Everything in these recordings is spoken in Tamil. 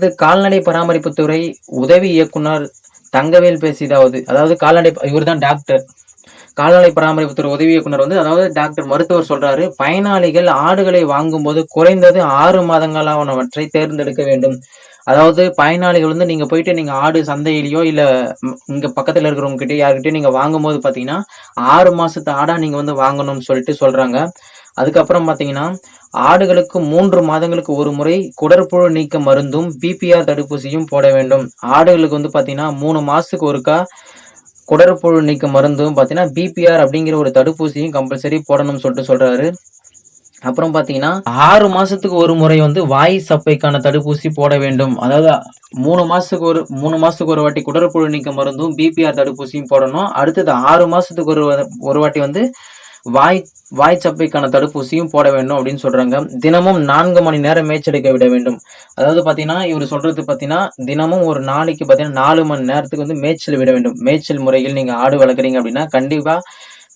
அடுத்து கால்நடை பராமரிப்புத்துறை உதவி இயக்குனர் தங்கவேல் பேசியதாவது அதாவது கால்நடை இவர்தான் டாக்டர். கால்நடை பராமரிப்புத்துறை உதவி இயக்குனர் வந்து அதாவது டாக்டர் மருத்துவர் சொல்றாரு பயனாளிகள் ஆடுகளை வாங்கும்போது குறைந்தது ஆறு மாதங்களானவற்றை தேர்ந்தெடுக்க வேண்டும். அதாவது பயனாளிகள் வந்து நீங்க போயிட்டு நீங்க ஆடு சந்தையிலயோ இல்ல இங்க பக்கத்துல இருக்கிறவங்க கிட்ட யார்கிட்டயும் நீங்க வாங்கும்போது பாத்தீங்கன்னா ஆறு மாசத்து ஆடா நீங்க வந்து வாங்கணும்னு சொல்லிட்டு சொல்றாங்க. அதுக்கப்புறம் பார்த்தீங்கன்னா ஆடுகளுக்கு மூன்று மாதங்களுக்கு ஒரு முறை குடற்புழு நீக்க மருந்தும் பிபிஆர் தடுப்பூசியும் போட வேண்டும். ஆடுகளுக்கு வந்து பாத்தீங்கன்னா மூணு மாசத்துக்கு ஒருக்கா குடற்புழு நீக்க மருந்தும் பாத்தீங்கன்னா பிபிஆர் அப்படிங்கிற ஒரு தடுப்பூசியும் கம்பல்சரி போடணும்னு சொல்லிட்டு சொல்றாரு. அப்புறம் பாத்தீங்கன்னா ஆறு மாசத்துக்கு ஒரு முறை வந்து வாய் சப்பைக்கான தடுப்பூசி போட வேண்டும். அதாவது மூணு மாசத்துக்கு ஒரு மூணு மாசத்துக்கு ஒரு வாட்டி குடற்புழு நீக்க மருந்தும் பிபிஆர் தடுப்பூசியும் போடணும். அடுத்தது ஆறு மாசத்துக்கு ஒரு ஒரு வாட்டி வந்து வாய் வாய் சப்பைக்கான தடுப்பூசியும் போட வேண்டும் அப்படின்னு சொல்றாங்க. தினமும் நான்கு மணி நேரம் மேய்ச்செடுக்க விட வேண்டும். அதாவது பாத்தீங்கன்னா இவர் சொல்றது பாத்தீங்கன்னா தினமும் ஒரு நாளைக்கு பாத்தீங்கன்னா நாலு மணி நேரத்துக்கு வந்து மேய்ச்சல் விட வேண்டும். மேய்ச்சல் முறையில் நீங்க ஆடு வளர்க்குறீங்க அப்படின்னா கண்டிப்பா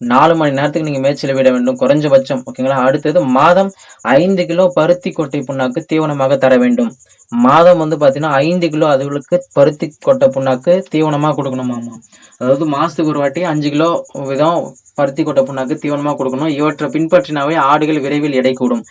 நாலு மணி நேரத்துக்கு நீங்க மேய்ச்சல் விட வேண்டும். குறைஞ்சபட்சம் ஓகேங்களா? அடுத்தது மாதம் ஐந்து கிலோ பருத்தி கொட்டை புண்ணாக்கு தீவனமாக தர வேண்டும். மாதம் வந்து பாத்தீங்கன்னா ஐந்து கிலோ அதுகளுக்கு பருத்தி கொட்டை புண்ணாக்கு தீவனமா கொடுக்கணுமாமா அதாவது மாசத்துக்கு ஒரு வாட்டி அஞ்சு கிலோ விதம் பருத்தி கொட்டை புண்ணாக்கு தீவனமா கொடுக்கணும். இவற்றை பின்பற்றினாவே ஆடுகள் விரைவில் எடை கூடும்.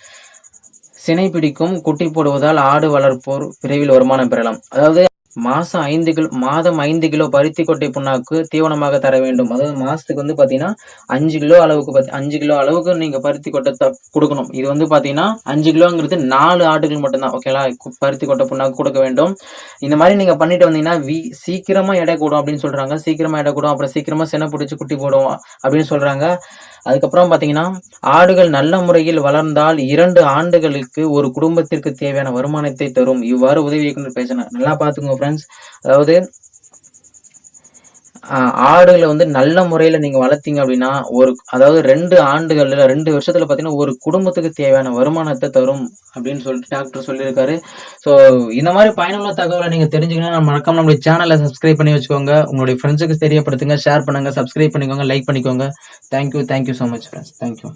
சினை பிடிக்கும் குட்டி போடுவதால் ஆடு வளர்ப்போர் விரைவில் வருமானம் பெறலாம். அதாவது மாசம் ஐந்து கிலோ மாதம் ஐந்து கிலோ பருத்தி கொட்டை புண்ணாக்கு தீவனமாக தர வேண்டும். அதாவது மாசத்துக்கு வந்து பாத்தீங்கன்னா அஞ்சு கிலோ அளவுக்கு பாத்தி அஞ்சு கிலோ அளவுக்கு நீங்க பருத்தி கொட்டை த- கொடுக்கணும். இது வந்து பாத்தீங்கன்னா அஞ்சு கிலோங்கிறது நாலு ஆடுகள் மட்டும்தான் ஓகேங்களா? பருத்தி கொட்டை புண்ணாக்கு கொடுக்க வேண்டும். இந்த மாதிரி நீங்க பண்ணிட்டு வந்தீங்கன்னா வி சீக்கிரமா எடை கூடும் அப்படின்னு சொல்றாங்க. சீக்கிரமா எடை கூடும் அப்புறம் சீக்கிரமா செனை பிடிச்சி குட்டி போடும் அப்படின்னு சொல்றாங்க. அதுக்கப்புறம் பாத்தீங்கன்னா ஆடுகள் நல்ல முறையில் வளர்ந்தால் இரண்டு ஆண்டுகளுக்கு ஒரு குடும்பத்திற்கு தேவையான வருமானத்தை தரும். இவ்வாறு உதவி இயக்குனர் பேசினார். நல்லா பாத்துக்கோங்க ஃப்ரெண்ட்ஸ் அதாவது ஆடுகளை வந்து நல்ல முறையில் நீங்க வளர்த்தீங்க அப்படின்னா ஒரு அதாவது ரெண்டு ஆண்டுகளில் ரெண்டு வருஷத்துல பார்த்தீங்கன்னா ஒரு குடும்பத்துக்கு தேவையான வருமானத்தை தரும் அப்படின்னு சொல்லிட்டு டாக்டர் சொல்லியிருக்காரு. ஸோ இந்த மாதிரி பயனுள்ள தகவலை நீங்கள் தெரிஞ்சுக்கணும்னா மறக்காம நம்மளுடைய சேனலை சப்ஸ்கிரைப் பண்ணி வச்சுக்கோங்க. உங்களுடைய ஃப்ரெண்ட்ஸுக்கு தெரியப்படுத்துங்க ஷேர் பண்ணுங்க சப்ஸ்கிரைப் பண்ணிக்கோங்க லைக் பண்ணிக்கோங்க. Thank you thank you so much friends thank you